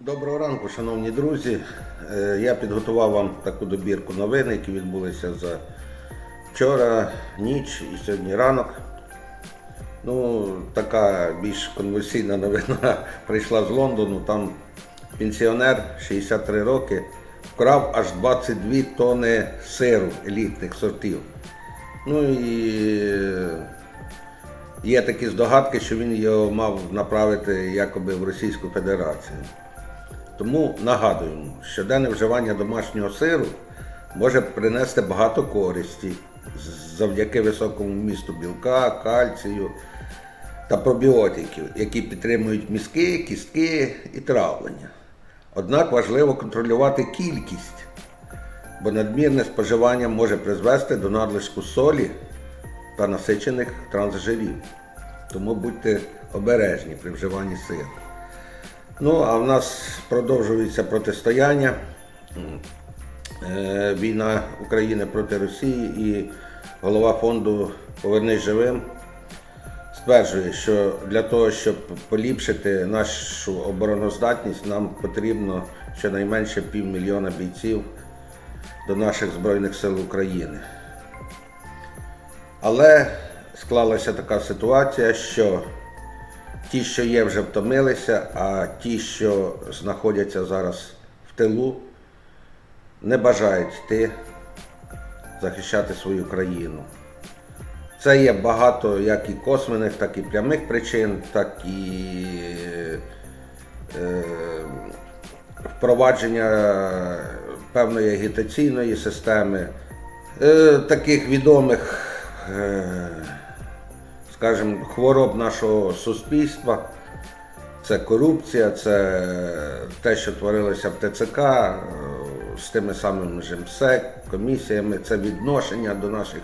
Доброго ранку, шановні друзі. Е, Я підготував вам таку добірку новин, які відбулися за вчора, ніч і сьогодні ранок. Ну, така більш конверсійна новина прийшла з Лондону. Там пенсіонер 63 роки вкрав аж 22 тони сиру елітних сортів. Ну і е, Є такі здогадки, що він його мав направити якоби в Російську Федерацію. Тому нагадуємо, щоденне вживання домашнього сиру може принести багато користі завдяки високому вмісту білка, кальцію та пробіотиків, які підтримують мізки, кістки і травлення. Однак важливо контролювати кількість, бо надмірне споживання може призвести до надлишку солі та насичених трансжирів. Тому будьте обережні при вживанні сиру. Ну, а в нас продовжується протистояння. Е, Війна України проти Росії і голова фонду Повернись живим стверджує, що для того, щоб поліпшити нашу обороноздатність, нам потрібно щонайменше півмільйона бійців до наших Збройних сил України. Але склалася така ситуація, що ті, що є, вже втомилися, а ті, що знаходяться зараз в тилу, не бажають йти захищати свою країну. Це є багато як і косвених, так і прямих причин, так і е, впровадження певної агітаційної системи, е, таких відомих, е, скажімо, хвороб нашого суспільства. Це корупція, це те, що творилося в ТЦК е, з тими самими ж МСЕК, комісіями, це відношення до наших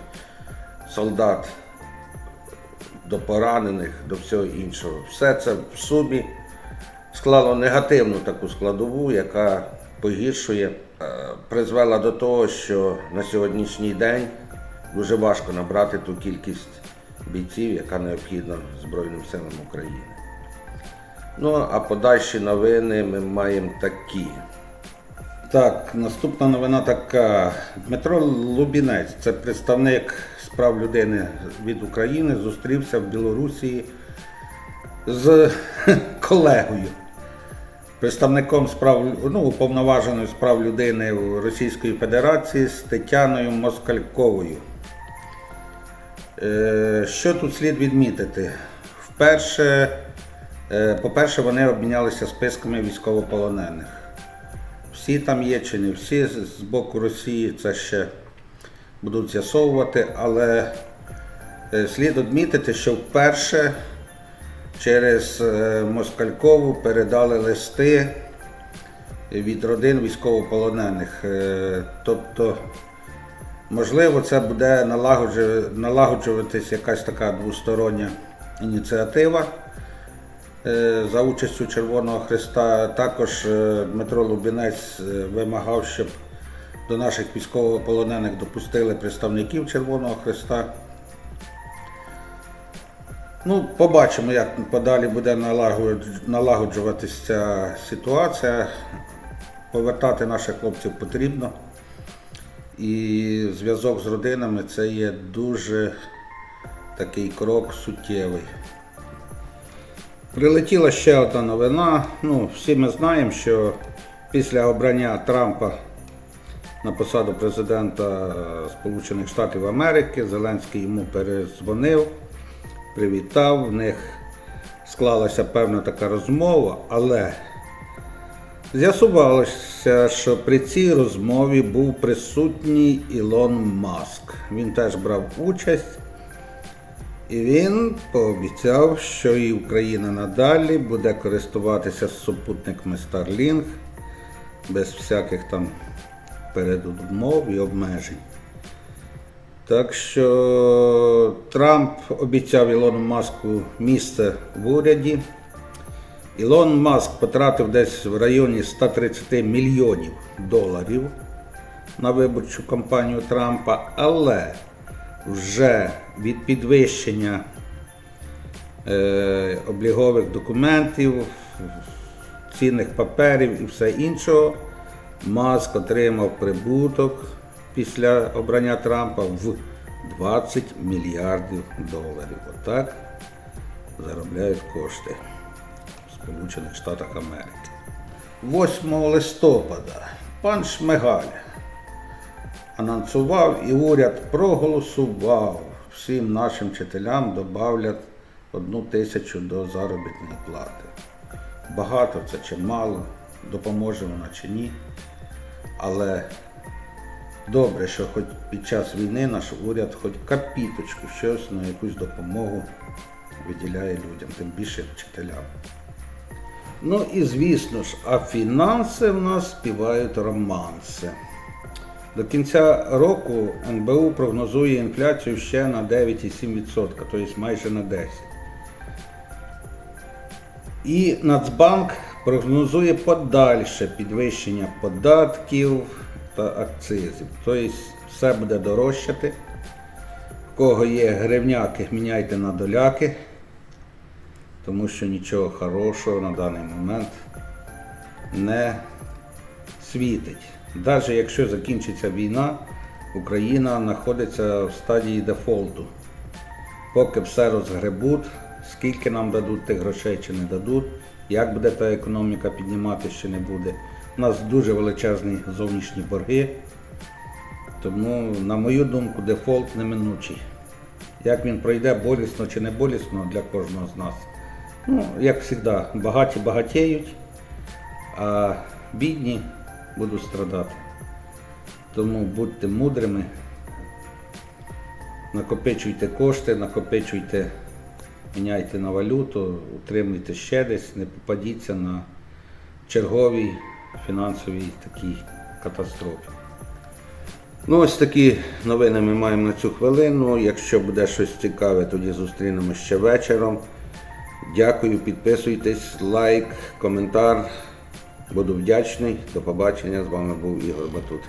солдат, до поранених, до всього іншого. Все це в сумі склало негативну таку складову, яка погіршує, е, призвела до того, що на сьогоднішній день дуже важко набрати ту кількість бійців, яка необхідна Збройним силам України. Ну, а подальші новини ми маємо такі. Так, наступна новина така. Дмитро Лубінець, це представник справ людини від України, зустрівся в Білорусі з колегою, представником справ ну, уповноваженою справ людини Російської Федерації з Тетяною Москальковою. Е, Що тут слід відмітити? Вперше, е, по-перше, вони обмінялися списками військовополонених. Всі там є чи не всі з боку Росії, це ще будуть з'ясовувати, але е, слід відмітити, що вперше через Москалькову передали листи від родин військовополонених. Тобто, можливо, це буде налагоджу- налагоджуватись якась така двостороння ініціатива. Е, за участю Червоного Христа. Також е, Дмитро Лубінець е, вимагав, щоб до наших військовополонених допустили представників Червоного Христа. Ну, побачимо, як подалі буде налагоджуватися ця ситуація. Повертати наших хлопців потрібно. І зв'язок з родинами це є дуже такий крок суттєвий. Прилетіла ще одна новина. Ну, всі ми знаємо, що після обрання Трампа на посаду президента Сполучених Штатів Америки Зеленський йому перезвонив, привітав. В них склалася певна така розмова, але з'ясувалося, що при цій розмові був присутній Ілон Маск. Він теж брав участь. І він пообіцяв, що і Україна надалі буде користуватися супутниками Starlink без всяких там передумов і обмежень. Так що Трамп обіцяв Ілону Маску місце в уряді. Ілон Маск потратив десь в районі 130 мільйонів доларів на виборчу кампанію Трампа, але вже від підвищення е, облігових документів цінних паперів і все іншого, Маск отримав прибуток після обрання Трампа в 20 мільярдів доларів. Отак заробляють кошти Сполучених Штатах Америки. 8 листопада пан Шмигаль анонсував і уряд проголосував всім нашим вчителям додавлять одну тисячу до заробітної плати. Багато це чи мало, допоможе вона чи ні. Але добре, що хоч під час війни наш уряд хоч капіточку щось на якусь допомогу виділяє людям, тим більше вчителям. Ну і звісно ж, а фінанси в нас співають романси. До кінця року НБУ прогнозує інфляцію ще на 9,7%, тобто майже на 10%. І Нацбанк прогнозує подальше підвищення податків та акцизів. Тобто все буде дорожчати. В кого є гривняки, міняйте на доляки, тому що нічого хорошого на даний момент не світить. Навіть якщо закінчиться війна, Україна знаходиться в стадії дефолту. Поки все розгребуть, скільки нам дадуть тих грошей чи не дадуть, як буде та економіка піднімати чи не буде. У нас дуже величезні зовнішні борги. Тому, на мою думку, дефолт неминучий. Як він пройде болісно чи не болісно для кожного з нас. Ну, як завжди, багаті багатіють, а бідні будуть страдати. Тому будьте мудрими, накопичуйте кошти, накопичуйте, міняйте на валюту, утримуйте ще десь, не попадіться на черговій фінансовій такій катастрофі. Ну, ось такі новини ми маємо на цю хвилину. Якщо буде щось цікаве, тоді зустрінемося ще вечором. Дякую, підписуйтесь, лайк, коментар. Буду вдячний. До побачення. З вами був Ігор Батут.